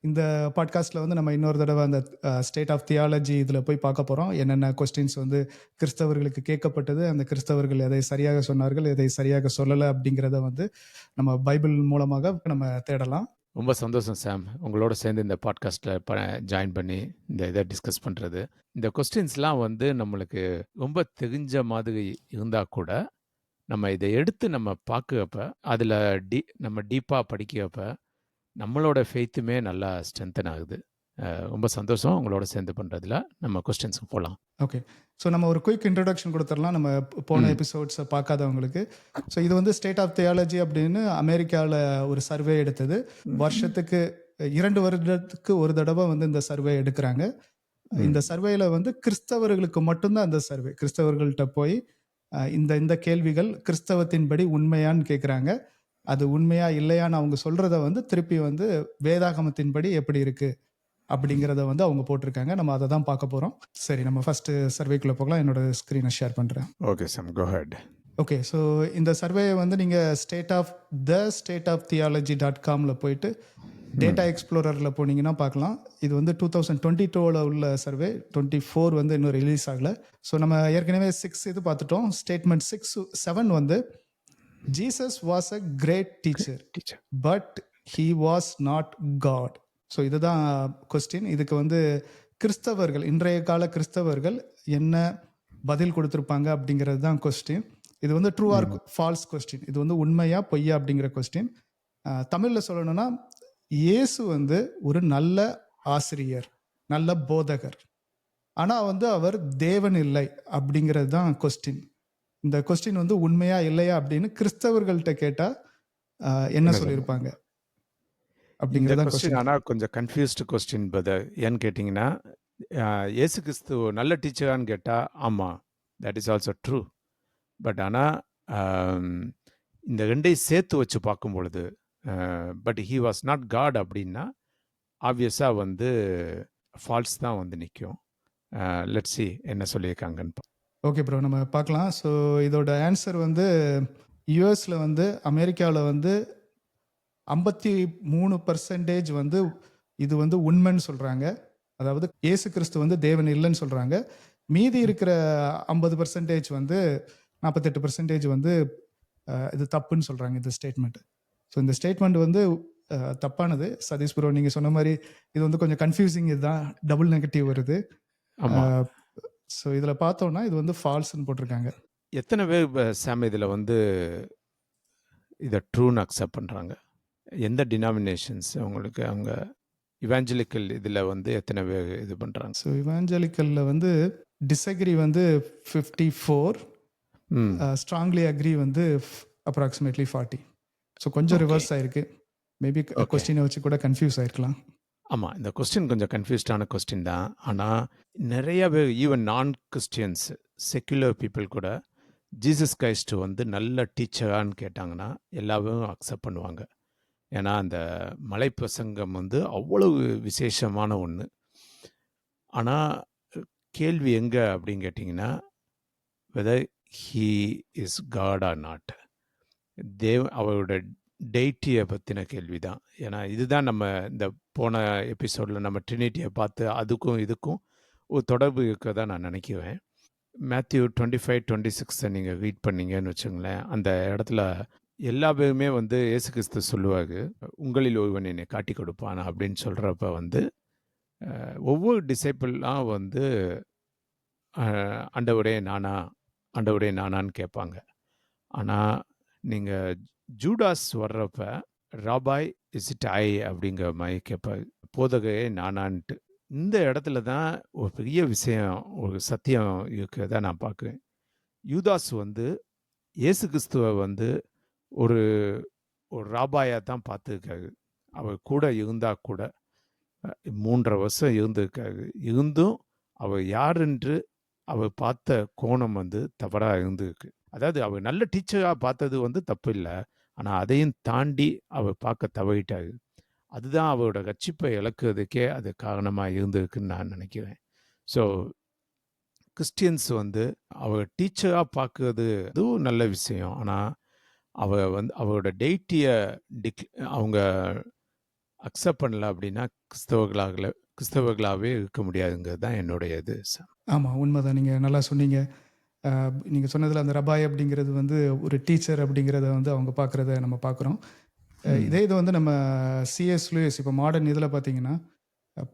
இந்த பாட்காஸ்ட்டில் வந்து நம்ம இன்னொரு தடவை அந்த ஸ்டேட் ஆஃப் தியாலஜி இதில் போய் பார்க்க போகிறோம் என்னென்ன கொஸ்டின்ஸ் வந்து கிறிஸ்தவர்களுக்கு கேட்கப்பட்டது அந்த கிறிஸ்தவர்கள் எதை சரியாக சொன்னார்கள் எதை சரியாக சொல்லலை அப்படிங்கிறத வந்து நம்ம பைபிள் மூலமாக நம்ம தேடலாம். ரொம்ப சந்தோஷம் சாம். உங்களோட சேர்ந்து இந்த பாட்காஸ்ட்டில் ப ஜாயின் பண்ணி இந்த இதை டிஸ்கஸ் பண்ணுறது இந்த கொஸ்டின்ஸ்லாம் வந்து நம்மளுக்கு ரொம்ப தெரிஞ்ச மாதிரி இருந்தால் கூட நம்ம இதை எடுத்து நம்ம பார்க்கப்ப அதில் டீ நம்ம டீப்பாக படிக்கிறப்போ நம்மளோட ஃபெய்த்துமே நல்லா ஸ்ட்ரென்தன் ஆகுது. ரொம்ப சந்தோஷம் உங்களோட சேர்ந்து பண்ணுறதுல நம்ம கொஸ்டின்ஸுக்கு போகலாம் ஓகே ஸோ நம்ம ஒரு குயிக் இன்ட்ரடக்ஷன் கொடுத்துடலாம். நம்ம போன. எபிசோட்ஸை பார்க்காதவங்களுக்கு. ஸோ இது வந்து ஸ்டேட் ஆஃப் தியாலஜி அப்படின்னு அமெரிக்காவில் ஒரு சர்வே எடுத்தது. வருஷத்துக்கு இரண்டு வருடத்துக்கு ஒரு தடவை வந்து இந்த சர்வே எடுக்கிறாங்க. இந்த சர்வேல வந்து கிறிஸ்தவர்களுக்கு மட்டும்தான் அந்த சர்வே கிறிஸ்தவர்கள்ட்ட போய் இந்த இந்த கேள்விகள் கிறிஸ்தவத்தின்படி உண்மையான்னு கேட்குறாங்க அது உண்மையா இல்லையான்னு அவங்க சொல்றத வந்து திருப்பி வந்து வேதாகமத்தின்படி எப்படி இருக்கு அப்படிங்கிறத வந்து அவங்க போட்டிருக்காங்க. நம்ம அதை தான் பார்க்க போறோம். சரி நம்ம ஃபர்ஸ்ட் சர்வேக்குள்ள போகலாம். என்னோட ஸ்க்ரீனை ஷேர் பண்றேன். Okay Sam go ahead okay so இந்த சர்வேயை வந்து நீங்கள் state of the state of theology dot காமில் போயிட்டு டேட்டா எக்ஸ்ப்ளோரரில் போனீங்கன்னா பார்க்கலாம். இது வந்து டூ தௌசண்ட் டுவெண்ட்டி டூவில் உள்ள சர்வே டுவெண்ட்டி ஃபோர் வந்து இன்னும் ரிலீஸ் ஆகலை. ஸோ நம்ம ஏற்கனவே சிக்ஸ் இது பார்த்துட்டோம். ஸ்டேட்மெண்ட் சிக்ஸ் செவன் வந்து Jesus was a great teacher but he was not God so இதுதான் கொஸ்டின் இதுக்கு வந்து கிறிஸ்தவர்கள் இன்றைய கால கிறிஸ்தவர்கள் என்ன பதில் கொடுத்துருப்பாங்க அப்படிங்கிறது தான் கொஸ்டின் இது வந்து ட்ரூ ஆர் ஃபால்ஸ் கொஸ்டின் இது வந்து உண்மையா பொய்யா அப்படிங்கிற கொஸ்டின் தமிழில் சொல்லணும்னா இயேசு வந்து ஒரு நல்ல ஆசிரியர் நல்ல போதகர். ஆனால் வந்து அவர் தேவன் இல்லை அப்படிங்கிறது தான் கொஸ்டின் இந்த கொஸ்டின் வந்து உண்மையா இல்லையா அப்படின்னு கிறிஸ்தவர்கள்ட்ட கேட்டால் என்ன சொல்லியிருப்பாங்க? அப்படிங்கிறது கொஸ்டின் ஆனால் கொஞ்சம் கன்ஃபியூஸ்டு கொஸ்டின் பதர் ஏன்னு கேட்டிங்கன்னா இயேசு கிறிஸ்து நல்ல டீச்சரான்னு கேட்டால் ஆமாம் that is also true but ஆனால் இந்த ரெண்டையும் சேர்த்து வச்சு பார்க்கும் பொழுது but he was not God அப்படின்னா ஆப்வியஸாக வந்து ஃபால்ஸ் தான் வந்து நிற்கும் லெட் சி என்ன சொல்லியிருக்காங்கன்னு ஓகே ப்ரோ நம்ம பார்க்கலாம். ஸோ இதோட ஆன்சர் வந்து யூஎஸில் வந்து அமெரிக்காவில் வந்து ஐம்பத்தி மூணு பர்சன்டேஜ் வந்து இது வந்து உண்மைன்னு சொல்கிறாங்க அதாவது இயேசு கிறிஸ்து வந்து தேவன் இல்லைன்னு சொல்கிறாங்க மீதி இருக்கிற ஐம்பது பர்சன்டேஜ் வந்து நாற்பத்தெட்டு பர்சன்டேஜ் வந்து இது தப்புன்னு சொல்கிறாங்க இந்த ஸ்டேட்மெண்ட் ஸோ இந்த ஸ்டேட்மெண்ட் வந்து தப்பானது. சதீஷ் ப்ரோ நீங்கள் சொன்ன மாதிரி இது வந்து கொஞ்சம் கன்ஃபியூசிங் இதுதான் டபுள் நெகட்டிவ் வருது. ஸோ இதில் பார்த்தோம்னா இது வந்து ஃபால்ஸ்னு போட்டிருக்காங்க. எத்தனை பேர் சாம் இதில் வந்து இதை ட்ரூன்னு அக்செப்ட் பண்ணுறாங்க எந்த டினாமினேஷன்ஸ் அவங்களுக்கு அவங்க இவாஞ்சலிக்கல் இதில் வந்து எத்தனை பேர் இது பண்ணுறாங்க ஸோ இவாஞ்சலிக்கலில் வந்து டிஸ்அக்ரி வந்து ஃபிஃப்டி ஃபோர் ஸ்ட்ராங்லி அக்ரி வந்து அப்ராக்சிமேட்லி ஃபார்ட்டி ஸோ கொஞ்சம். ரிவர்ஸ் ஆயிருக்கு. மேபி. கொஸ்டினை வச்சு கூட கன்ஃபியூஸ் ஆயிருக்கலாம். ஆமாம் இந்த கொஸ்டின் கொஞ்சம் கன்ஃபியூஸ்டான கொஸ்டின் தான். ஆனால் நிறைய பேர் even non Christians secular people கூட ஜீசஸ் கிரைஸ்ட் வந்து நல்ல டீச்சரான்னு கேட்டாங்கன்னா எல்லாரும் அக்செப்ட் பண்ணுவாங்க. ஏன்னா அந்த மலை பிரசங்கம் வந்து அவ்வளவு விசேஷமான ஒன்று ஆனால் கேள்வி எங்கே அப்படின்னு கேட்டிங்கன்னா whether he is God or not Dev அவரோட டெய்ட்டியை பற்றின கேள்வி தான் ஏன்னா இதுதான் நம்ம இந்த போன எபிசோடில் நம்ம ட்ரினிட்டியை பார்த்து அதுக்கும் இதுக்கும் ஒரு தொடர்பு இருக்கதா நான் நினைக்குவேன். மேத்யூ டுவெண்ட்டி ஃபைவ் டுவெண்ட்டி சிக்ஸை நீங்கள் ரீட் பண்ணீங்கன்னு வச்சுங்களேன் அந்த இடத்துல எல்லா பேருமே வந்து இயேசு கிறிஸ்து சொல்லுவாங்க உங்களில் ஒருவன் என்னை காட்டி கொடுப்பான்? அப்படின்னு சொல்கிறப்ப வந்து ஒவ்வொரு டிசைப்பிள்லாம் வந்து அண்டவுடே நானா? அண்டவுடே நானான்னு கேட்பாங்க. ஆனால் நீங்கள் ஜூடாஸ் வர்றப்ப ராபாய் இஸ் இட் ஐ அப்படிங்கிற மாதிரி கேட்பாரு போதகையே நானான்ட்டு. இந்த இடத்துல தான் ஒரு பெரிய விஷயம் ஒரு சத்தியம் இருக்கிறத நான் பார்க்குறேன். யூதாஸ் வந்து இயேசு கிறிஸ்துவை வந்து ஒரு ஒரு ராபாயாக தான் பார்த்துருக்காரு. அவர் கூட இருந்தா கூட மூன்றரை வருஷம் இருந்திருக்காரு. இருந்தும் அவர் யாரென்று அவர் பார்த்த கோணம் வந்து தவறாக இருந்திருக்கு. அதாவது அவர் நல்ல டீச்சராக பார்த்தது வந்து தப்பு இல்லை. ஆனால் அதையும் தாண்டி அவள் பார்க்க தவறிட்டாரு அதுதான் அவரோட ரட்சிப்பை இழக்கிறதுக்கே அது காரணமாக இருந்திருக்குன்னு நான் நினைக்கிறேன். ஸோ கிறிஸ்டியன்ஸ் வந்து அவள் டீச்சராக பார்க்கறது அதுவும் நல்ல விஷயம். ஆனால் அவ வந்து அவரோட டெய்ட்டியை டிக் அவங்க அக்செப்ட் பண்ணல அப்படின்னா கிறிஸ்தவர்களாகல கிறிஸ்தவர்களாகவே இருக்க முடியாதுங்கிறது தான் என்னுடைய இது. ஆமாம் உண்மைதான். நீங்கள் நல்லா சொன்னீங்க. நீங்கள் சொன்னதில் அந்த ரபாய் அப்படிங்கிறது வந்து ஒரு டீச்சர் அப்படிங்கிறத வந்து அவங்க பார்க்குறத நம்ம பார்க்குறோம் இதே இது வந்து நம்ம சிஎஸ் லூயஸ் இப்போ மாடர்ன் இதில் பார்த்தீங்கன்னா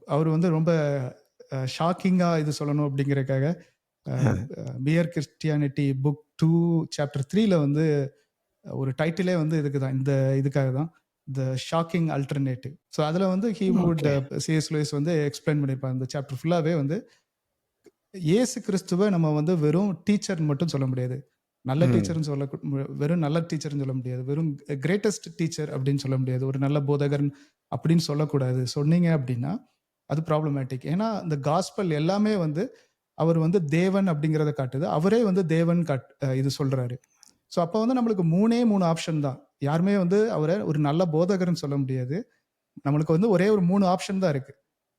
அவர் வந்து ரொம்ப ஷாக்கிங்காக இது சொல்லணும் அப்படிங்கிறதுக்காக mere Christianity book two chapter த்ரீல வந்து ஒரு டைட்டிலே வந்து இதுக்கு தான் இந்த இதுக்காக தான் த ஷாக்கிங் அல்டர்னேட்டிவ் ஸோ அதில் வந்து ஹீ வுட் சிஎஸ் லூயிஸ் வந்து எக்ஸ்பிளைன் பண்ணியிருப்பாங்க இந்த சாப்டர் ஃபுல்லாகவே வந்து இயேசு கிறிஸ்துவை நம்ம வந்து வெறும் டீச்சர்னு மட்டும் சொல்ல முடியாது. நல்ல. டீச்சர்னு சொல்ல வெறும் நல்ல டீச்சர்னு சொல்ல முடியாது. வெறும் கிரேட்டஸ்ட் டீச்சர் அப்படின்னு சொல்ல முடியாது. ஒரு நல்ல போதகர் அப்படின்னு சொல்லக்கூடாது. சொன்னீங்க அப்படின்னா அது ப்ராப்ளமேட்டிக் ஏன்னா இந்த காஸ்பல் எல்லாமே வந்து அவர் வந்து தேவன் அப்படிங்கிறத காட்டுது. அவரே வந்து தேவன் காட் இது சொல்றாரு. ஸோ அப்போ வந்து நம்மளுக்கு மூணே மூணு ஆப்ஷன் தான். யாருமே வந்து அவரை ஒரு நல்ல போதகர்னு சொல்ல முடியாது. நம்மளுக்கு வந்து ஒரே ஒரு மூணு ஆப்ஷன் தான் இருக்கு.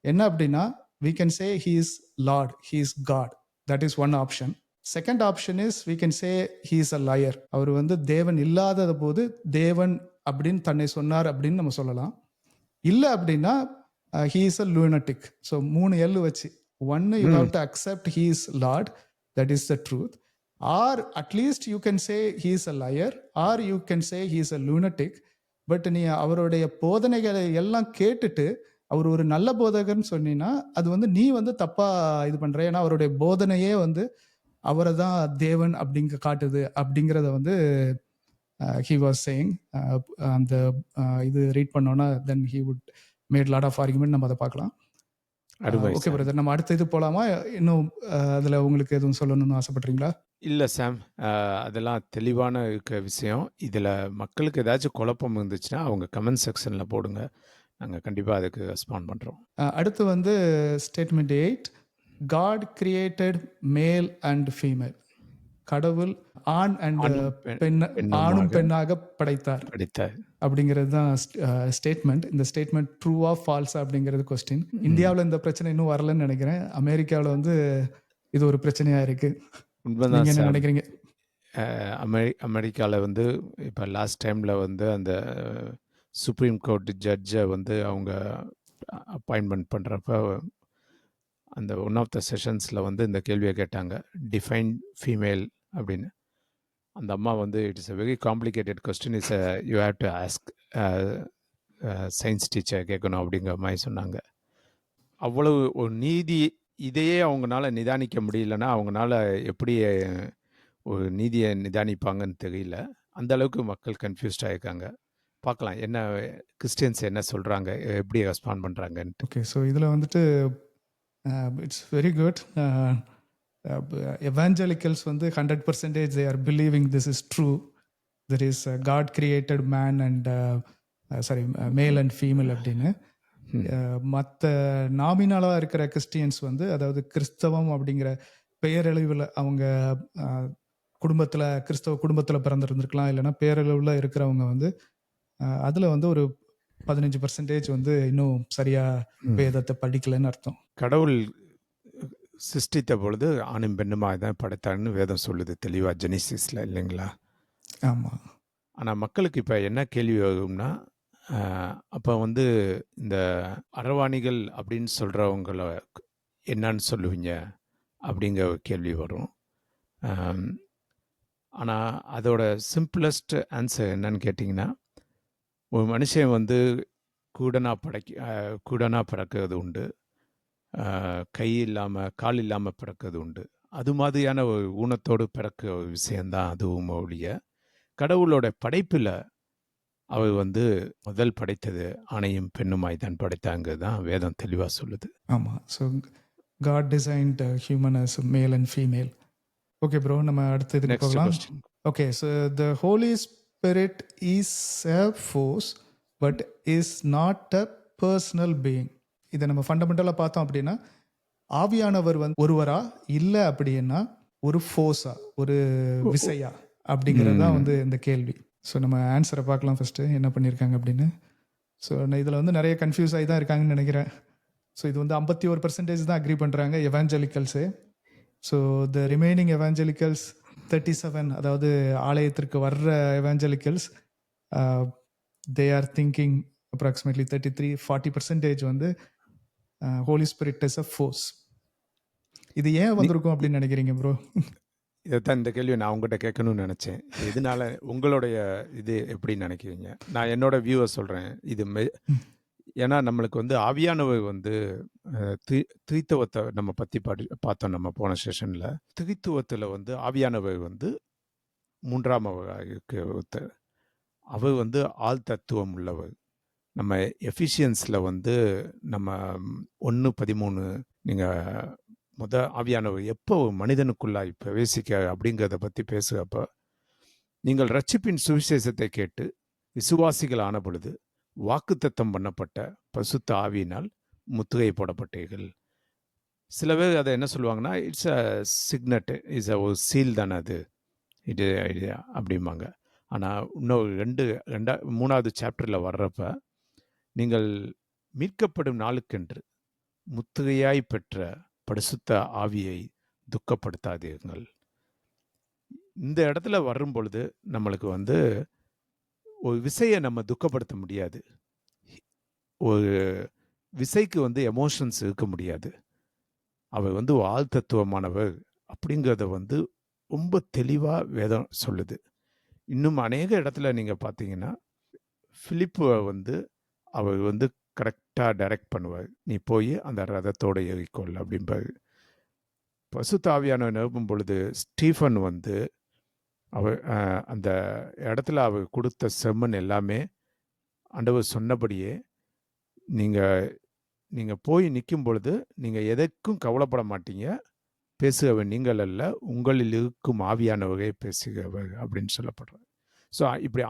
என்ன அப்படின்னா we can say he is lord he is god. That is one option. Second option is we can say he is a liar. அவர் வந்து தேவன் இல்லாதத போது தேவன் அப்படின்னு தன்னை சொன்னார் அப்படின்னு நம்ம சொல்லலாம். இல்லை அப்படின்னா he is a lunatic so மூணு எல்லு வச்சு. ஒன்னு you have to accept he is Lord that is the truth or at least you can say he is a liar or you can say he is a lunatic but நீ அவருடைய போதனைகளை எல்லாம் கேட்டுட்டு அவர் ஒரு நல்ல போதகர்னு சொன்னீங்கன்னா அது வந்து நீ வந்து தப்பா இது பண்ற. ஏன்னா அவருடைய போதனையே வந்து அவரை தான் தேவன் அப்படிங்க காட்டுது அப்படிங்கிறத வந்து ஹி வாஸ் சேயிங் அந்த இது ரீட் பண்ணோன்னா then he would made lot of argument நம்ம அதை பார்க்கலாம். ஓகே. பிரதர் நம்ம அடுத்த இது போலாமா? இன்னும் அதுல உங்களுக்கு எதுவும் சொல்லணும்னு ஆசைப்படுறீங்களா? இல்லை சாம் அதெல்லாம் தெளிவான இருக்க விஷயம். இதில் மக்களுக்கு ஏதாச்சும் குழப்பம் இருந்துச்சுன்னா அவங்க கமெண்ட் செக்ஷனில் போடுங்க. நாங்கள் கண்டிப்பாக அதுக்கு ரெஸ்பாண்ட் பண்ணுறோம் அடுத்து வந்து statement eight God created male and female கடவுள் ஆண் அண்ட் பெண்- ஆணும் பெண்ணாக படைத்தார். படித்த அப்படிங்கிறது தான் ஸ்டேட்மெண்ட் இந்த ஸ்டேட்மெண்ட் ட்ரூவா ஃபால்ஸ் அப்படிங்கிறது கொஸ்டின் இந்தியாவில் இந்த பிரச்சனை இன்னும் வரலன்னு நினைக்கிறேன். அமெரிக்காவில் வந்து இது ஒரு பிரச்சனையா இருக்கு. உண்மைதான் என்ன நினைக்கிறீங்க? அமெரி அமெரிக்காவில் வந்து இப்போ லாஸ்ட் டைமில் வந்து அந்த சுப்ரீம் கோர்ட் ஜட்ஜை வந்து அவங்க அப்பாயின்மெண்ட் பண்ணுறப்ப அந்த ஒன் ஆஃப் த செஷன்ஸில் வந்து இந்த கேள்வியை கேட்டாங்க. டிஃபைன் ஃபீமேல் அப்படின்னு. அந்த அம்மா வந்து it's a very complicated question is you have to ask science teacher கேட்கணும் அப்படிங்கிற மாதிரி சொன்னாங்க. அவ்வளவு ஒரு நீதி இதையே அவங்களால நிதானிக்க முடியலன்னா அவங்கனால எப்படி ஒரு நீதியை நிதானிப்பாங்கன்னு தெரியல. அந்த அளவுக்கு மக்கள் கன்ஃபியூஸ்டாக இருக்காங்க பார்க்கலாம். என்ன கிறிஸ்டியன்ஸ் என்ன சொல்கிறாங்க எப்படி ரெஸ்பாண்ட் பண்ணுறாங்கன்ட்டு ஓகே ஸோ இதில் வந்துட்டு இட்ஸ் வெரி குட் எவாஞ்சலிக்கல்ஸ் வந்து hundred percentage they are believing this is true there is God created man and sorry male and female அப்படின்னு. மற்ற நாமினலாக இருக்கிற கிறிஸ்டியன்ஸ் வந்து அதாவது கிறிஸ்தவம் அப்படிங்கிற பெயரளவில் அவங்க குடும்பத்தில் கிறிஸ்தவ குடும்பத்தில் பிறந்திருந்திருக்கலாம். இல்லைன்னா பேரளவில் இருக்கிறவங்க வந்து அதில் வந்து ஒரு பதினஞ்சு பர்சன்டேஜ் வந்து இன்னும் சரியா வேதத்தை படிக்கலைன்னு அர்த்தம். கடவுள் சிருஷ்டித்த பொழுது ஆணும் பெண்ணுமாக தான் படைத்தான்னு வேதம் சொல்லுது தெளிவாக ஜெனிசிஸில் இல்லைங்களா? ஆமாம் ஆனால் மக்களுக்கு இப்போ என்ன கேள்வி வரும்னா அப்போ வந்து இந்த அரவாணிகள் அப்படின்னு சொல்கிறவங்கள என்னன்னு சொல்லுவீங்க அப்படிங்கிற கேள்வி வரும். ஆனால் அதோட சிம்பிளஸ்ட் ஆன்சர் என்னன்னு கேட்டிங்கன்னா ஒரு மனுஷன் வந்து கூடனா படைக்க அஹ், கூடனா பிறக்கிறது உண்டு. கை இல்லாமல் கால் இல்லாமல் பிறக்கிறது உண்டு. அது மாதிரியான ஒரு ஊனத்தோடு பிறக்க விஷயந்தான் அதுவும் ஒழிய கடவுளோட படைப்பில் அவர் வந்து முதல் படைத்தது ஆணையும் பெண்ணுமாய் தான் படைத்தாங்க தான் வேதம் தெளிவாக சொல்லுது. ஆமாம் so God designed human as male and female okay bro நம்ம நெக்ஸ்ட் போகலாம். Okay so the Holy Spirit is a force but is not a personal being இதை நம்ம ஃபண்டமெண்டலாக பார்த்தோம் அப்படின்னா ஆவியானவர் வந்து ஒருவரா இல்லை அப்படின்னா ஒரு ஃபோர்ஸா ஒரு விசையா அப்படிங்கிறது தான் வந்து இந்த கேள்வி. ஸோ நம்ம ஆன்சரை பார்க்கலாம் ஃபஸ்ட்டு என்ன பண்ணியிருக்காங்க அப்படின்னு? ஸோ இதில் வந்து நிறைய கன்ஃபியூஸ் ஆகி தான் இருக்காங்கன்னு நினைக்கிறேன். ஸோ இது வந்து ஐம்பத்தி ஒரு பர்சன்டேஜ் தான் அக்ரி பண்ணுறாங்க எவாஞ்சலிக்கல்ஸு so the remaining evangelicals thirty seven அதாவது ஆலயத்திற்கு வர்ற evangelicals they are thinking approximately thirty three forty percentage வந்து Holy Spirit is a force இது ஏன் வந்திருக்கும் அப்படின்னு நினைக்கிறீங்க ப்ரோ இதைத்தான் இந்த கேள்வி நான் உங்ககிட்ட கேட்கணும்னு நினச்சேன். இதனால உங்களுடைய இது எப்படி நினைக்கிறீங்க? நான் என்னோட வியூவை சொல்கிறேன் இது மெ. ஏன்னா நம்மளுக்கு வந்து ஆவியானவை வந்து அஹ், தி- திரித்துவத்தை நம்ம பற்றி படி பார்த்தோம் நம்ம போன செஷனில் திரித்துவத்தில் வந்து ஆவியானவை வந்து மூன்றாம் அவருக்கு ஒருத்தர் வந்து ஆள் தத்துவம் உள்ளவர் நம்ம எஃபிஷியன்ஸில் வந்து நம்ம ஒன்று பதிமூணு நீங்கள் முத ஆவியானவர் எப்போ ஒரு மனிதனுக்குள்ளாய் பிரவேசிக்க அப்படிங்கிறத பற்றி பேசுகிறப்ப நீங்கள் ரட்சிப்பின் சுவிசேஷத்தை கேட்டு விசுவாசிகள் ஆன பொழுது வாக்குத்தத்தம் பண்ணப்பட்ட பசுத்த ஆவியினால் முத்துகை போடப்பட்டீர்கள். சில பேர் அதை என்ன சொல்லுவாங்கன்னா it's a signet is a ஒரு சீல் தானே அது. இது அப்படிம்பாங்க. ஆனால் இன்னொரு ரெண்டு ரெண்டா மூணாவது சாப்டரில் வர்றப்ப நீங்கள் மீட்கப்படும் நாளுக்கென்று முத்துகையாய் பெற்ற பரிசுத்த ஆவியை துக்கப்படுத்தாதீர்கள். இந்த இடத்துல வரும் பொழுது நம்மளுக்கு வந்து ஒரு விசையை நம்ம துக்கப்படுத்த முடியாது. ஒரு விசைக்கு வந்து எமோஷன்ஸ் இருக்க முடியாது. அவர் வந்து ஆழ்தத்துவமானவர் அப்படிங்கிறத வந்து ரொம்ப தெளிவாக வேதம் சொல்லுது. இன்னும் அநேக இடத்துல நீங்கள் பார்த்தீங்கன்னா ஃபிலிப்பை வந்து அவர் வந்து கரெக்டாக டைரக்ட் பண்ணுவார். நீ போய் அந்த ரதத்தோட ஏறிக்கொள் அப்படிம்பாரு. பசுத்தாவியான நிரப்பும் பொழுது ஸ்டீஃபன் வந்து அவ அந்த இடத்துல அவ கொடுத்த செம்மன் எல்லாமே ஆண்டவர் சொன்னபடியே நீங்கள் நீங்கள் போய் நிற்கும் பொழுது நீங்கள் எதற்கும் கவலைப்பட மாட்டீங்க. பேசுகவை நீங்கள் அல்ல உங்களில் இருக்கும் வகையை பேசுகிறவர் அப்படின்னு சொல்லப்படுறார். ஸோ இப்படி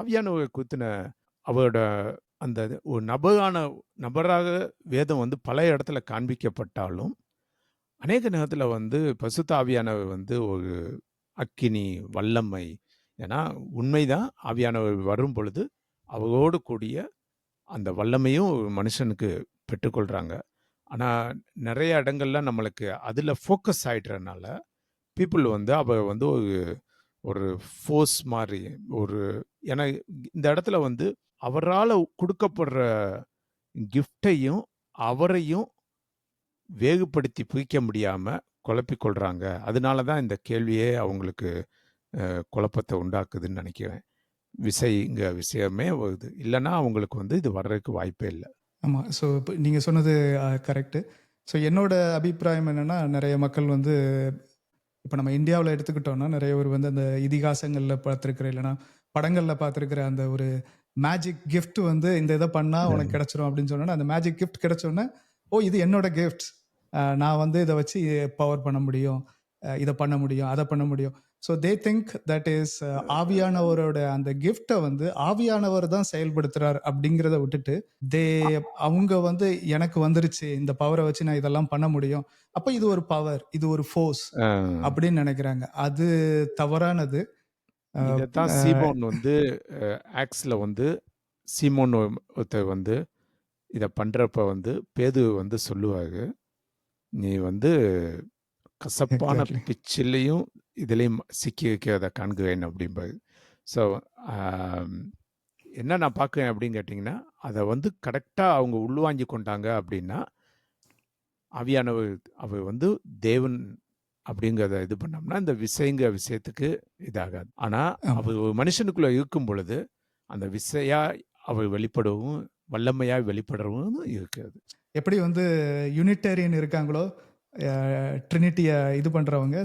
ஆவியான வகை குத்தின அவரோட அந்த ஒரு நபரான நபராக வேதம் வந்து பல இடத்துல காண்பிக்கப்பட்டாலும் அநேக நேரத்தில் வந்து பசுத்த ஆவியானவர் வந்து ஒரு அக்கினி வல்லமை. ஏன்னா உண்மைதான். ஆவியானவர் வரும் பொழுது அவரோடு கூடிய அந்த வல்லமையும் மனுஷனுக்கு பெற்றுக்கொள்கிறாங்க ஆனால் நிறைய இடங்கள்ல நம்மளுக்கு அதில் ஃபோக்கஸ் ஆயிடுறதுனால பீப்புள் வந்து அவ வந்து ஒரு ஒரு ஃபோர்ஸ் மாதிரி ஒரு ஏன்னா இந்த இடத்துல வந்து அவரால் கொடுக்கப்படுற கிஃப்டையும் அவரையும் வேகுபடுத்தி பிரிக்க முடியாமல் குழப்பிக்கொள்கிறாங்க அதனால தான் இந்த கேள்வியே அவங்களுக்கு குழப்பத்தை உண்டாக்குதுன்னு நினைக்கிறேன். விசைங்க விஷயமே வருது இல்லைன்னா அவங்களுக்கு வந்து இது வர்றதுக்கு வாய்ப்பே இல்லை. ஆமாம் ஸோ இப்போ நீங்கள் சொன்னது கரெக்டு ஸோ என்னோட அபிப்பிராயம் என்னென்னா நிறைய மக்கள் வந்து இப்போ நம்ம இந்தியாவில் எடுத்துக்கிட்டோம்னா நிறைய பேர் வந்து அந்த இதிகாசங்களில் பார்த்துருக்குற இல்லைன்னா படங்களில் பார்த்துருக்குற அந்த ஒரு மேஜிக் gift வந்து இந்த இதை பண்ணால் உனக்கு கிடச்சிரும் அப்படின்னு சொன்னோன்னா அந்த மேஜிக் gift கிடைச்சோன்னே ஓ இது என்னோட கிஃப்ட் நான் வந்து இதை வச்சு பவர் பண்ண முடியும். இதை பண்ண முடியும் அதை பண்ண முடியும். So they think that is ஆவியானவரோட அந்த கிஃப்டை வந்து ஆவியானவர் தான் செயல்படுத்துறார் அப்படிங்கிறத விட்டுட்டு தே அவங்க வந்து எனக்கு வந்துருச்சு இந்த பவரை வச்சு நான் இதெல்லாம் பண்ண முடியும். அப்ப இது ஒரு பவர் இது ஒரு ஃபோர்ஸ் அப்படின்னு நினைக்கிறாங்க. அது தவறானது. இதைத்தான் சீமோன் வந்து ஆக்ஸில் வந்து சீமோன் ஒருத்தர் வந்து இதை பண்ணுறப்ப வந்து பேது வந்து சொல்லுவாங்க நீ வந்து கசப்பான Exactly. பிச்சிலையும் இதுலேயும் சிக்கி வைக்கிறத காண்கிறேன் அப்படிம்பாரு ஸோ என்ன நான் பார்க்குறேன் அப்படின்னு கேட்டிங்கன்னா அதை வந்து கரெக்டாக அவங்க உள்வாங்கி கொண்டாங்க அப்படின்னா ஆவியானவர் அவர் வந்து தேவன் அப்படிங்கிறத இது பண்ணோம்னா இந்த விசைங்கிற விஷயத்துக்கு இதாகாது ஆனால் ஆமா. அவர் ஒரு மனுஷனுக்குள்ள இருக்கும் பொழுது அந்த விசையா அவர் வெளிப்படவும் வல்லமையாக வெளிப்படவும் இருக்கிறது. எப்படி வந்து யூனிட்டேரியன் இருக்காங்களோ ட்ரினிட்டியை இது பண்ணுறவங்க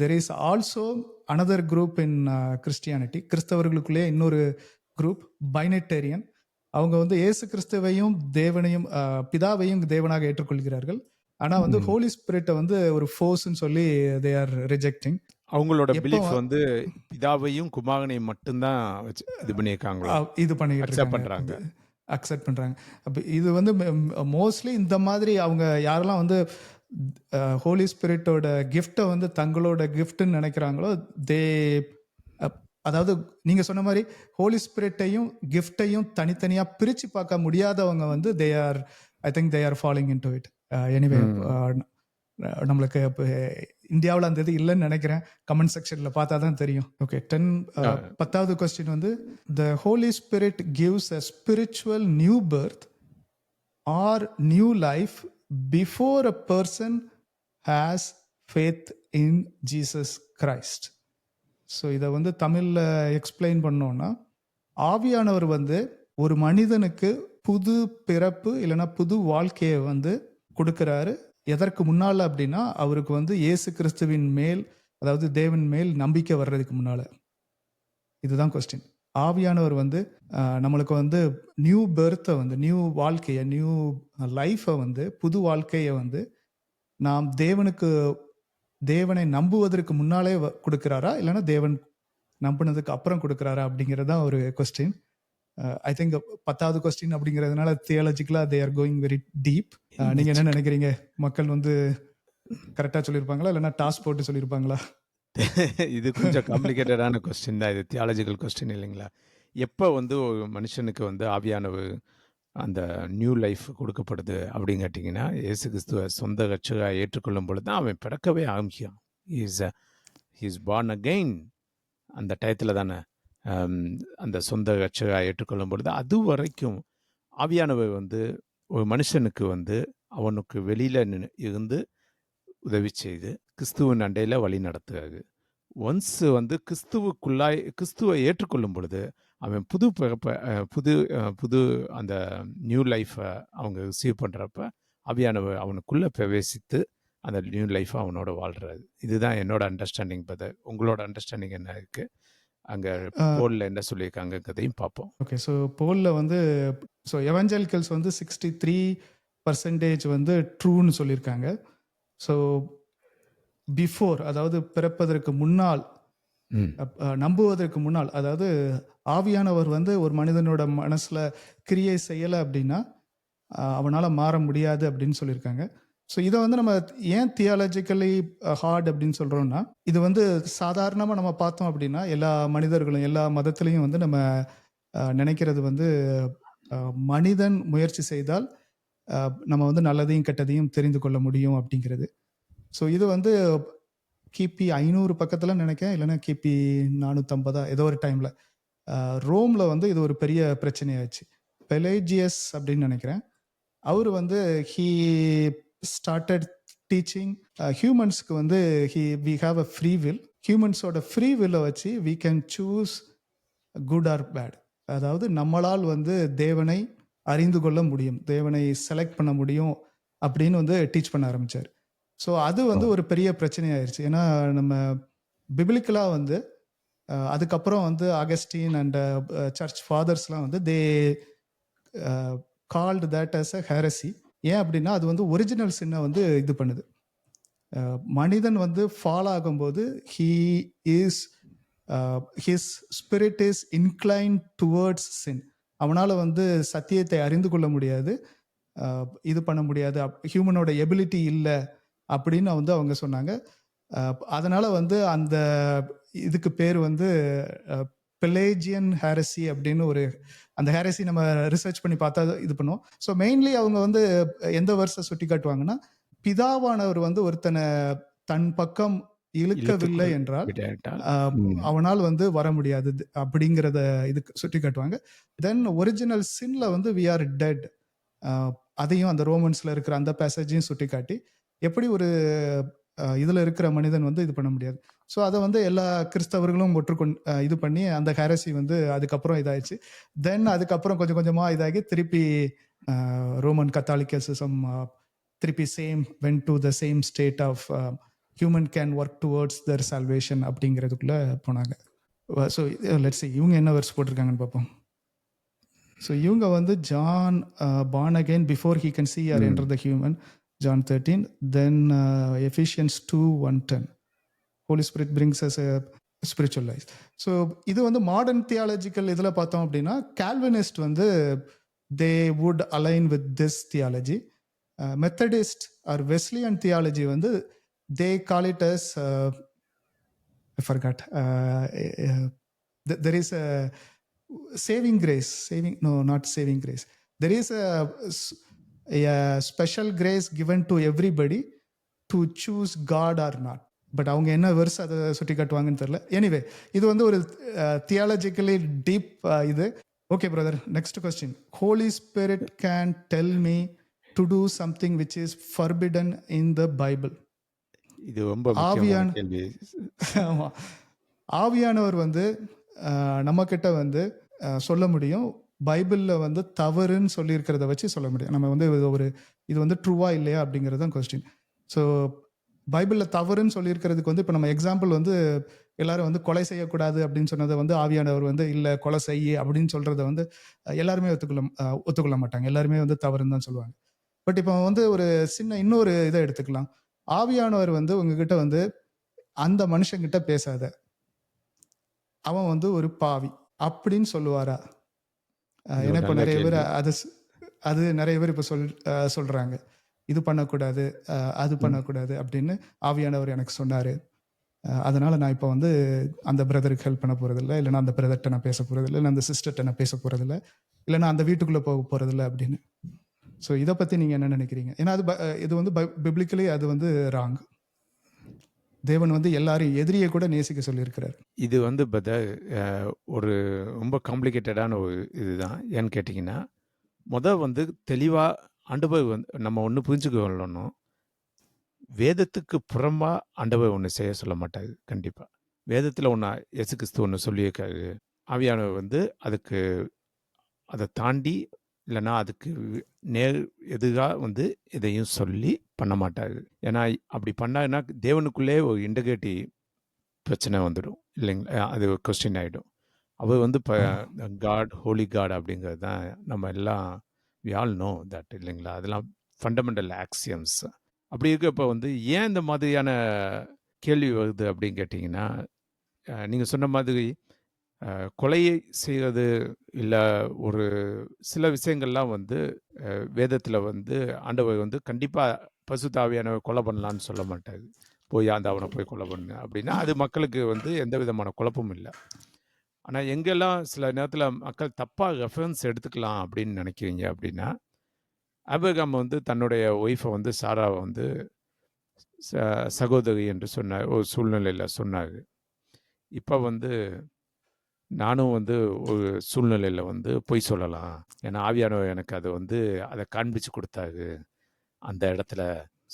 there is also another group in Christianity கிறிஸ்தவர்களுக்குள்ளே இன்னொரு குரூப் பைனட்டேரியன் அவங்க வந்து இயேசு கிறிஸ்துவையும் தேவனையும் பிதாவையும் தேவனாக ஏற்றுக்கொள்கிறார்கள். ஆனால் வந்து. ஹோலி ஸ்பிரிட்டை வந்து ஒரு ஃபோர்ஸ்ன்னு சொல்லி தே ஆர் ரிஜெக்டிங் அவங்களோட பிலீஃப் வந்து பிதாவையும் குமாரனையும் மட்டும்தான் வச்சு இது பண்ணியிருக்காங்களோ? இது இருக்காங்க. பண்றாங்க. அக்செப்ட் பண்றாங்க. அப்ப இது வந்து மோஸ்ட்லி இந்த மாதிரி அவங்க யாரெல்லாம் வந்து ஹோலி ஸ்பிரிட்டோட கிஃப்டை வந்து தங்களோட கிஃப்ட்னு நினைக்கிறாங்களோ தே அதாவது நீங்க சொன்ன மாதிரி ஹோலி ஸ்பிரிட்டையும் கிஃப்டையும் தனித்தனியா பிரிச்சு பார்க்க முடியாதவங்க வந்து they are I think they are following in to it anyway நம்மளுக்கு இப்போ இந்தியாவில் அந்த இது இல்லைன்னு நினைக்கிறேன். கமெண்ட் செக்ஷனில் பார்த்தா தான் தெரியும். ஓகே டென் பத்தாவது கொஸ்டின் வந்து the Holy Spirit gives a spiritual new birth or new life before a person has faith in Jesus Christ so இதை வந்து தமிழில் எக்ஸ்பிளைன் பண்ணோன்னா ஆவியானவர் வந்து ஒரு மனிதனுக்கு புது பிறப்பு இல்லைன்னா புது வாழ்க்கையை வந்து கொடுக்கறாரு. எதற்கு முன்னால் அப்படின்னா அவருக்கு வந்து இயேசு கிறிஸ்துவின் மேல் அதாவது தேவன் மேல் நம்பிக்கை வர்றதுக்கு முன்னால். இதுதான் கொஸ்டின் ஆவியானவர் வந்து நம்மளுக்கு வந்து நியூ பெர்த்தை வந்து நியூ வாழ்க்கையை நியூ லைஃப்பை வந்து புது வாழ்க்கையை வந்து நாம் தேவனுக்கு தேவனை நம்புவதற்கு முன்னாலே வ- இல்லைன்னா தேவன் நம்பினதுக்கு அப்புறம் கொடுக்குறாரா அப்படிங்கிறது தான் ஒரு கொஸ்டின் ஐ திங்க் பத்தாவது கொஸ்டின் அப்படிங்கிறதுனால தியாலஜிக்கலா they are going very deep நீங்க என்ன நினைக்கிறீங்க? மக்கள் வந்து கரெக்டா சொல்லியிருப்பாங்களா? இல்லைன்னா டாஸ் போட்டு சொல்லியிருப்பாங்களா? இது கொஞ்சம் காம்ப்ளிகேட்டடான கொஸ்டின் தான். இது தியாலஜிக்கல் கொஸ்டின் இல்லைங்களா? எப்போ வந்து ஒரு மனுஷனுக்கு வந்து ஆவியானவு அந்த நியூ லைஃப் கொடுக்கப்படுது அப்படின்னு கேட்டிங்கன்னா இயேசு கிறிஸ்துவ சொந்த கட்சியாக ஏற்றுக்கொள்ளும் பொழுது தான் அவன் பிறக்கவே ஆரம்பிக்கான் இஸ் இஸ் born again. அந்த டயத்தில் தானே அந்த சொந்த கட்சியாக ஏற்றுக்கொள்ளும் பொழுது அது வரைக்கும் ஆவியானவை வந்து ஒரு மனுஷனுக்கு வந்து அவனுக்கு வெளியில் இருந்து உதவி செய்து கிறிஸ்துவின் அண்டையில் வழி நடத்துகிறாரு. ஒன்ஸ் வந்து கிறிஸ்துவுக்குள்ளாய் கிறிஸ்துவை ஏற்றுக்கொள்ளும் பொழுது அவன் புது பிறப்ப புது புது அந்த நியூ லைஃப்பை அவங்க ரிசீவ் பண்ணுறப்ப அவியானவை அவனுக்குள்ளே பிரவேசித்து அந்த நியூ லைஃப்பை அவனோட வாழ்கிறாரு இதுதான் என்னோட அண்டர்ஸ்டாண்டிங் பதர் உங்களோட அண்டர்ஸ்டாண்டிங் என்ன இருக்குது அங்கே போலில் என்ன சொல்லியிருக்காங்கங்கிறதையும் பார்ப்போம். ஓகே ஸோ போலில் வந்து ஸோ எவஞ்சலிக்கல்ஸ் வந்து சிக்ஸ்டி த்ரீ பர்சன்டேஜ் வந்து ட்ரூன்னு சொல்லியிருக்காங்க. ஸோ பிஃபோர் அதாவது பிறப்பதற்கு முன்னால் நம்புவதற்கு முன்னால் அதாவது ஆவியானவர் வந்து ஒரு மனிதனோட மனசுல கிரியை செய்யலை அப்படின்னா அவனால் மாற முடியாது அப்படின்னு சொல்லியிருக்காங்க. ஸோ இதை வந்து நம்ம ஏன் தியாலஜிக்கலி ஹார்ட் uh, அப்படின்னு சொல்கிறோம்னா இது வந்து சாதாரணமாக நம்ம பார்த்தோம் அப்படின்னா எல்லா மனிதர்களும் எல்லா மதத்துலேயும் வந்து நம்ம uh, நினைக்கிறது வந்து uh, மனிதன் முயற்சி செய்தால் நம்ம வந்து நல்லதையும் கெட்டதையும் தெரிந்து கொள்ள முடியும் அப்படிங்கிறது. ஸோ இது வந்து கிபி ஐநூறு பக்கத்தில் நினைக்கிறேன் இல்லைன்னா கிபி நானூற்றம்பதா ஏதோ ஒரு டைமில் ரோமில் வந்து இது ஒரு பெரிய பிரச்சனையாச்சு. பெலேஜியஸ் அப்படின்னு நினைக்கிறேன். அவர் வந்து ஹீ ஸ்டார்டட் டீச்சிங் ஹியூமன்ஸ்க்கு வந்து he we have a free will ஹியூமன்ஸோட free வில்லை வச்சு we can choose good or bad அதாவது நம்மளால் வந்து தேவனை அறிந்து கொள்ள முடியும் தேவனை செலக்ட் பண்ண முடியும் அப்படின்னு வந்து டீச் பண்ண ஆரம்பிச்சார். ஸோ அது வந்து ஒரு பெரிய பிரச்சனையாயிருச்சு. ஏன்னா நம்ம பிபிலிக்கலாக வந்து அஹ், அதுக்கப்புறம் வந்து அகஸ்டின் அண்ட் சர்ச் ஃபாதர்ஸ்லாம் வந்து they called that as a heresy ஏன் அப்படின்னா அது வந்து ஒரிஜினல் சின்ன வந்து இது பண்ணுது. மனிதன் வந்து ஃபால் ஆகும்போது he is his spirit is incline towards sin அவனால் வந்து சத்தியத்தை அறிந்து கொள்ள முடியாது. இது பண்ண முடியாது. ஹியூமனோட எபிலிட்டி இல்லை அப்படின்னு வந்து அவங்க சொன்னாங்க. அதனால் வந்து அந்த இதுக்கு பேர் வந்து பெலேஜியன் ஹாரசி அப்படின்னு ஒரு அந்த ஹேரசி நம்ம ரிசர்ச் பண்ணி பார்த்தா இது பண்ணுவோம். ஸோ மெயின்லி அவங்க வந்து எந்த வருஷம் சுட்டி காட்டுவாங்கன்னா பிதாவானவர் வந்து ஒருத்தனை தன் பக்கம் இழுக்கவில்லை என்றால். அவனால் வந்து வர முடியாது. அப்படிங்கிறத இதுக்கு சுட்டி காட்டுவாங்க தென் ஒரிஜினல் சின்ல வந்து வி ஆர் டெட் அதையும் அந்த ரோமன்ஸ்ல இருக்கிற அந்த பேசேஜையும் சுட்டி காட்டி எப்படி ஒரு இதுல இருக்கிற மனிதன் வந்து இது பண்ண முடியாது. ஸோ அதை வந்து எல்லா கிறிஸ்தவர்களும் ஒற்றுக்கொண்டு இது பண்ணி அந்த ஹேரசி வந்து அதுக்கப்புறம் இதாயிடுச்சு. தென் அதுக்கப்புறம் கொஞ்சம் கொஞ்சமா இதாகி திருப்பி ரோமன் கத்தாலிக்கசிசம் திருப்பி same went to the same state of human can work towards their salvation அப்படிங்கிறதுக்குள்ள போனாங்க. ஸோ லெட்ஸ் இவங்க என்ன வெர்ஸ் போட்டிருக்காங்கன்னு பார்ப்போம். ஸோ இவங்க வந்து John born again before he can see or enter the human John thirteen then Ephesians two one ten Holy Spirit brings us spiritual life so இது வந்து modern theological இதில் பார்த்தோம் அப்படின்னா கால்வினிஸ்ட் வந்து they would align with this theology Methodist or Wesleyan theology வந்து they call it as forgot there is a saving grace saving no not saving grace. There is a, s- a special grace given to everybody to to choose God or not but அவங்க என்ன verse அதை சுட்டி காட்டுவாங்கன்னு தெரியல. Anyway இது வந்து ஒரு theologically deep இது. Okay brother next question Holy Spirit can tell me to do something which is forbidden in the Bible இது ரொம்ப ஆவியான- ஆமாம் ஆவியானவர் வந்து நம்மக்கிட்ட வந்து சொல்ல முடியும். பைபிளில் வந்து தவறுன்னு சொல்லியிருக்கிறத வச்சு சொல்ல முடியும். நம்ம வந்து இது ஒரு இது வந்து ட்ரூவா இல்லையா அப்படிங்கிறது தான் கொஸ்டின் ஸோ பைபிளில் தவறுன்னு சொல்லியிருக்கிறதுக்கு வந்து இப்போ நம்ம எக்ஸாம்பிள் வந்து எல்லாரும் வந்து கொலை செய்யக்கூடாது அப்படின்னு சொன்னதை வந்து ஆவியானவர் வந்து இல்லை கொலை செய்ய அப்படின்னு சொல்கிறத வந்து எல்லாருமே ஒத்துக்கொள்ள ஒத்துக்கொள்ள மாட்டாங்க. எல்லாருமே வந்து தவறுன்னு தான் சொல்லுவாங்க. பட் இப்போ வந்து ஒரு சின்ன இன்னொரு இதை எடுத்துக்கலாம். ஆவியானவர் வந்து உங்ககிட்ட வந்து அந்த மனுஷங்கிட்ட பேசாத. அவன் வந்து ஒரு பாவி அப்படின்னு சொல்லுவாரா? ஏன்னா இப்போ நிறைய பேர். அது அது நிறைய பேர் இப்போ சொல் அஹ் சொல்றாங்க. இது பண்ணக்கூடாது அது பண்ணக்கூடாது அப்படின்னு ஆவியானவர் எனக்கு சொன்னாரு. அதனால நான் இப்போ வந்து அந்த பிரதருக்கு ஹெல்ப் பண்ண போறதில்ல. இல்லைன்னா அந்த பிரதர்கிட்ட நான் பேச போறதில்ல. இல்லை அந்த சிஸ்டர்கிட்ட நான் பேச போறதில்ல. இல்லைன்னா அந்த வீட்டுக்குள்ள போக போறதில்ல அப்படின்னு. ஸோ இதை பத்தி நீங்க என்ன நினைக்கிறீங்க? ஏன்னா அது இது வந்து பிப்ளிக்கலி அது வந்து ராங் தேவன் வந்து எல்லாரையும் எதிரியை கூட நேசிக்க சொல்லியிருக்கிறார். இது வந்து அஹ், ஒரு ரொம்ப காம்ப்ளிகேட்டடான ஒரு இதுதான். ஏன்னு கேட்டிங்கன்னா முத வந்து தெளிவாக ஆண்டவர் வந்து நம்ம ஒன்று புரிஞ்சுக்கொள்ளணும் வேதத்துக்கு புறம்பா ஆண்டவர் ஒன்று செய்ய சொல்ல மாட்டாரு கண்டிப்பாக வேதத்தில் ஒன்று இயேசு கிறிஸ்து ஒன்று சொல்லியிருக்காரு. ஆவியானவர் வந்து அதுக்கு அதை தாண்டி இல்லைன்னா அதுக்கு நேர் எதுக்காக வந்து இதையும் சொல்லி பண்ண மாட்டாரு. ஏன்னா அப்படி பண்ணாருன்னா தேவனுக்குள்ளே ஒரு இன்டகிரிட்டி பிரச்சனை வந்துடும் இல்லைங்களா? அது கொஸ்டின் ஆகிடும் அவர் வந்து இப்போ காட் ஹோலி காட் அப்படிங்கிறது தான் நம்ம எல்லாம் வி ஆல் நோ தட் இல்லைங்களா? அதெல்லாம் ஃபண்டமெண்டல் ஆக்சியம்ஸ் அப்படி இருக்கப்போ வந்து ஏன் இந்த மாதிரியான கேள்வி வருது அப்படின்னு கேட்டிங்கன்னா நீங்கள் சொன்ன மாதிரி கொலையை செய்கிறது இல்லை ஒரு சில விஷயங்கள்லாம் வந்து வேதத்தில் வந்து ஆண்டவர் வந்து கண்டிப்பாக பசுதாவியானவர் கொலை பண்ணலான்னு சொல்ல மாட்டாரு. போய் அந்த அவனை போய் கொலை பண்ணு அப்படின்னா அது மக்களுக்கு வந்து எந்த விதமான குழப்பமும் இல்லை. ஆனால் எங்கெல்லாம் சில நேரத்தில் மக்கள் தப்பாக ரெஃபரன்ஸ் எடுத்துக்கலாம் அப்படின்னு நினைக்கிறீங்க அப்படின்னா ஆபிரகாம் வந்து தன்னுடைய ஒய்ஃபை வந்து சாராவை வந்து ச- சகோதரி என்று சொன்னார் ஒரு சூழ்நிலையில் சொன்னார். இப்போ வந்து நானும் வந்து ஒரு சூழ்நிலையில் வந்து பொய் சொல்லலாம். ஏன்னா ஆவியானவர் எனக்கு அதை வந்து அதை காண்பிச்சு கொடுத்தாரு அந்த இடத்துல.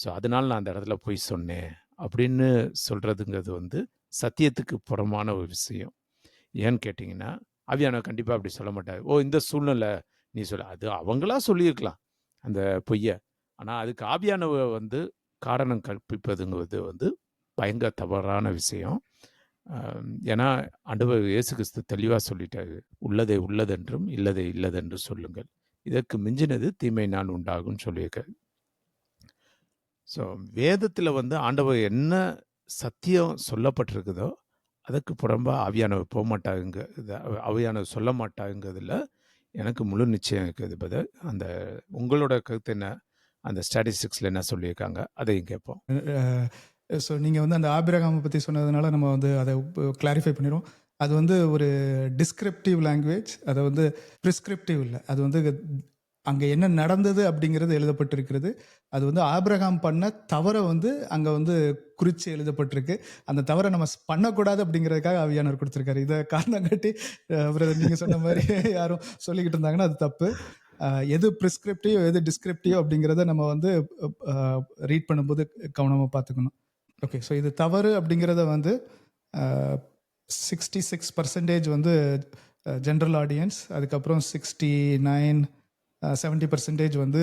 ஸோ அதனால் நான் அந்த இடத்துல பொய் சொன்னேன் அப்படின்னு சொல்கிறதுங்கிறது வந்து சத்தியத்துக்கு புறமான ஒரு விஷயம். ஏன்னு கேட்டிங்கன்னா ஆவியானவர் கண்டிப்பாக அப்படி சொல்ல மாட்டார். ஓ இந்த சூழ்நிலை நீ சொல்ல. அது அவங்களா சொல்லியிருக்கலாம் அந்த பொய்யை. ஆனால் அதுக்கு ஆவியானவை வந்து காரணம் கற்பிப்பதுங்கிறது வந்து பயங்கர தவறான விஷயம். ஏன்னா ஆண்டவர் இயேசு கிறிஸ்து தெளிவாக சொல்லிட்டாரு. உள்ளதை உள்ளதென்றும் இல்லதை இல்லதென்று சொல்லுங்கள். இதற்கு மிஞ்சினது தீமை நான் உண்டாகும்னு சொல்லியிருக்காரு. ஸோ வேதத்தில் வந்து ஆண்டவர் என்ன சத்தியம் சொல்லப்பட்டிருக்குதோ அதுக்கு புறம்பா ஆவியானவர் போக மாட்டாங்க ஆவியானவர் சொல்ல மாட்டாங்கிறதுல எனக்கு முழு நிச்சயம் இருக்குது பத அந்த உங்களோட கருத்து என்ன? அந்த ஸ்டாட்டிஸ்டிக்ஸில் என்ன சொல்லியிருக்காங்க? அதையும் கேட்போம். ஸோ நீங்கள் வந்து அந்த ஆபிரகாமை பற்றி சொன்னதுனால நம்ம வந்து அதை கிளாரிஃபை பண்ணிடுவோம். அது வந்து ஒரு டிஸ்கிரிப்டிவ் லாங்குவேஜ் அதை வந்து ப்ரிஸ்கிரிப்டிவ் இல்லை. அது வந்து அங்கே என்ன நடந்தது அப்படிங்கிறது எழுதப்பட்டிருக்கிறது. அது வந்து ஆப்ரஹாம் பண்ண தவறை வந்து அங்கே வந்து குறித்து எழுதப்பட்டிருக்கு. அந்த தவறை நம்ம ஸ்- பண்ணக்கூடாது அப்படிங்கிறதுக்காக அவியானவர் கொடுத்துருக்காரு. இதை காரணம் காட்டி பிரதர் நீங்கள் சொன்ன மாதிரி யாரும் சொல்லிக்கிட்டு இருந்தாங்கன்னா அது தப்பு. எது ப்ரிஸ்கிரிப்டிவ் எது டிஸ்கிரிப்டிவ் அப்படிங்கிறத நம்ம வந்து ரீட் பண்ணும்போது கவனமாக பார்த்துக்கணும். ஓகே ஸோ இது தவறு அப்படிங்கிறத வந்து சிக்ஸ்டி சிக்ஸ் பர்சன்டேஜ் வந்து ஜென்ரல் ஆடியன்ஸ் அதுக்கப்புறம் சிக்ஸ்டி நைன் செவன்ட்டி பர்சன்டேஜ் வந்து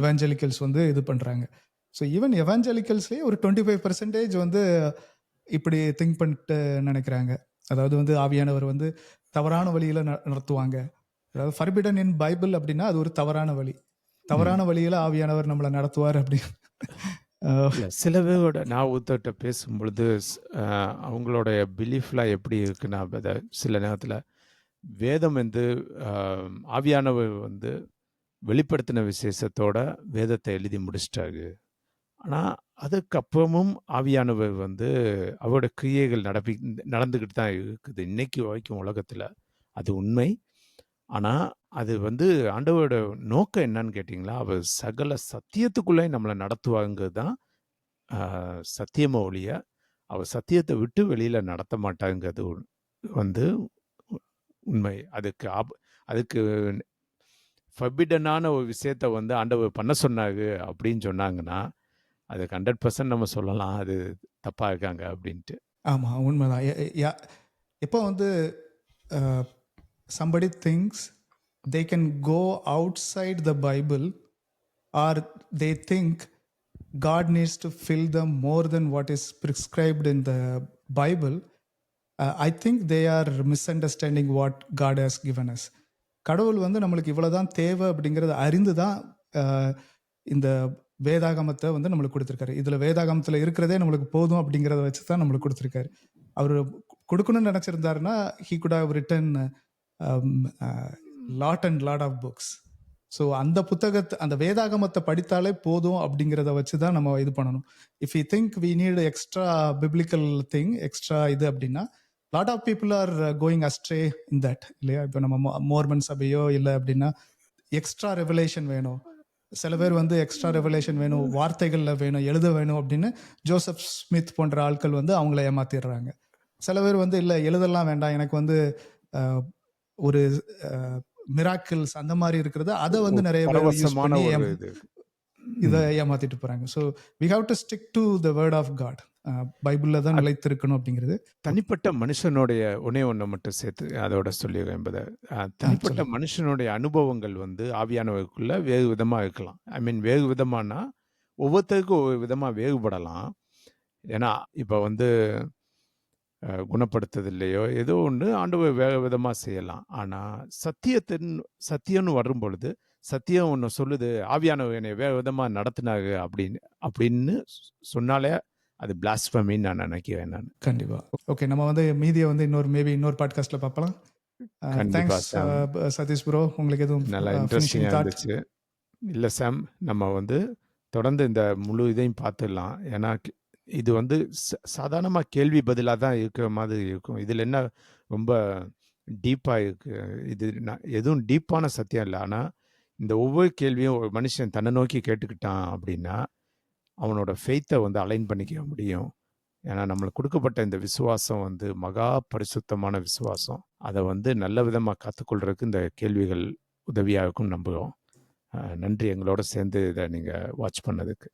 எவாஞ்சலிக்கல்ஸ் வந்து இது பண்ணுறாங்க ஸோ ஈவன் எவாஞ்சலிக்கல்ஸ்லேயே ஒரு டுவெண்ட்டி ஃபைவ் பர்சன்டேஜ் வந்து இப்படி திங்க் பண்ணிட்டு நினைக்கிறாங்க. அதாவது வந்து ஆவியானவர் வந்து தவறான வழியில் நடத்துவாங்க. அதாவது ஃபர்பிடன் இன் பைபிள் அப்படின்னா அது ஒரு தவறான வழி. தவறான வழியில் ஆவியானவர் நம்மளை நடத்துவார் அப்படின்னு. சில பேரோட நான் ஒருத்தர்கிட்ட பேசும்பொழுது அவங்களுடைய பிலீஃப்லாம் எப்படி இருக்குன்னா சில நேரத்தில் வேதம் வந்து ஆவியானவர் வந்து வெளிப்படுத்தின விசேஷத்தோட வேதத்தை எழுதி முடிச்சிட்டாரு. ஆனால் அதுக்கப்புறமும் ஆவியானவர் வந்து அவரோட கிரியைகள் நடப்பி நடந்துக்கிட்டு தான் இருக்குது. இன்னைக்கு வரைக்கும் உலகத்தில் அது உண்மை. ஆனால் அது வந்து ஆண்டவரோட நோக்கம் என்னன்னு கேட்டிங்களா? அவர் சகல சத்தியத்துக்குள்ளே நம்மளை நடத்துவாங்கிறது தான் ஆஹ், சத்தியமோ ஒழிய அவர் சத்தியத்தை விட்டு வெளியில் நடத்த மாட்டாங்கிறது வந்து உண்மை. அதுக்கு ஆப் அதுக்கு ஃபபிடனான ஒரு விஷயத்த வந்து ஆண்டவர் பண்ண சொன்னாங்க அப்படின்னு சொன்னாங்கன்னா அதுக்கு ஹண்ட்ரட் பர்சன்ட் நம்ம சொல்லலாம். அது தப்பாக இருக்காங்க அப்படின்ட்டு. ஆமாம் உண்மைதான். எ- யா- எப்போ வந்து somebody thinks they can go outside the Bible or they think God needs to fill the more than what is prescribed in the Bible I think they are misunderstanding what God has given us கடவுள் வந்து நம்மளுக்கு இவ்வளோதான் தேவை அப்படிங்கிறத அறிந்து தான் இந்த வேதாகமத்தை வந்து நம்மளுக்கு கொடுத்துருக்காரு. இதில் வேதாகமத்தில் இருக்கிறதே நம்மளுக்கு போதும் அப்படிங்கிறத வச்சு தான் நம்மளுக்கு கொடுத்துருக்காரு. அவர் கொடுக்கணும்னு நினச்சிருந்தாருன்னா he could have written lot and lot of books so அந்த புத்தகத்தை அந்த வேதாகமத்தை படித்தாலே போதும் அப்படிங்கிறத வச்சு தான் நம்ம இது பண்ணணும். If you think we need extra biblical thing extra இது அப்படின்னா lot of people are going astray in that இல்லையா? இப்போ நம்ம மோர்மன் சபையோ இல்லை அப்படின்னா எக்ஸ்ட்ரா ரெவலேஷன் வேணும். சில பேர் வந்து எக்ஸ்ட்ரா ரெவலேஷன் வேணும் வார்த்தைகளில் வேணும் எழுத வேணும் அப்படின்னு ஜோசப் ஸ்மித் போன்ற ஆட்கள் வந்து அவங்கள ஏமாத்திடுறாங்க. சில பேர் வந்து இல்லை எழுதலாம் வேண்டாம். எனக்கு வந்து ஒரு மிராக்கிள்ஸ் அந்த மாதிரி இருக்கிறது அதை வந்து நிறைய பேர் இதை. ஏமாத்திட்டு போறாங்க. So we have to stick to the word of God பைபிளில் தான் நிலைத்திருக்கணும் அப்படிங்கிறது. தனிப்பட்ட மனுஷனுடைய ஒன்னே ஒன்று மட்டும் சேர்த்து அதோட சொல்லிடுறேன் என்பதை. தனிப்பட்ட மனுஷனுடைய அனுபவங்கள் வந்து ஆவியானவருக்குள்ள வேறு விதமாக இருக்கலாம். ஐ மீன் வேறு விதமானா ஒவ்வொருத்தருக்கும் ஒவ்வொரு விதமாக வேறுபடலாம். ஏன்னா இப்போ வந்து அஹ், குணப்படுத்துறதுலையோ ஏதோ ஒன்று ஆண்டவர் வேறு விதமாக செய்யலாம். ஆனால் சத்தியத்தின் சத்தியம்னு வரும் பொழுது சத்தியம் ஒன்று சொல்லுது ஆவியானவர் என்னை வேறு விதமாக நடத்தினாரு அப்படின்னு அப்படின்னு சொன்னாலே அது பிளாஸ்பமின்னு நான் நினைக்கிறேன் நான். கண்டிப்பா. ஓகே நம்ம வந்து மீதியை வந்து இன்னொரு மேபி இன்னொரு பாட்காஸ்ட்ல பார்க்கலாம் தேங்க்ஸ் சதீஷ் ப்ரோ உங்களுக்கு எதுவும் நல்லா uh, இன்ட்ரெஸ்டிங்காக thought? இருந்துச்சு. இல்லை சாம் நம்ம வந்து தொடர்ந்து இந்த முழு இதையும் பார்த்துடலாம். ஏன்னா இது வந்து சாதாரணமாக கேள்வி பதிலாக தான் இருக்கிற மாதிரி இருக்கும். இதில் என்ன ரொம்ப டீப்பாக இருக்கு? இது நான் எதுவும் டீப்பான சத்தியம் இல்லை. ஆனால் இந்த ஒவ்வொரு கேள்வியும் ஒரு மனுஷன் தன்னை நோக்கி கேட்டுக்கிட்டான் அப்படின்னா அவனோட ஃபெய்த்தை வந்து அலைன் பண்ணிக்க முடியும். ஏன்னா நம்மளுக்கு கொடுக்கப்பட்ட இந்த விசுவாசம் வந்து மகா பரிசுத்தமான விசுவாசம். அதை வந்து நல்ல விதமாக காத்துக்கொள்றதுக்கு இந்த கேள்விகள் உதவியாக இருக்கும் நம்புகிறோம் நன்றி. எங்களோட சேர்ந்து இதை நீங்கள் வாட்ச் பண்ணதுக்கு.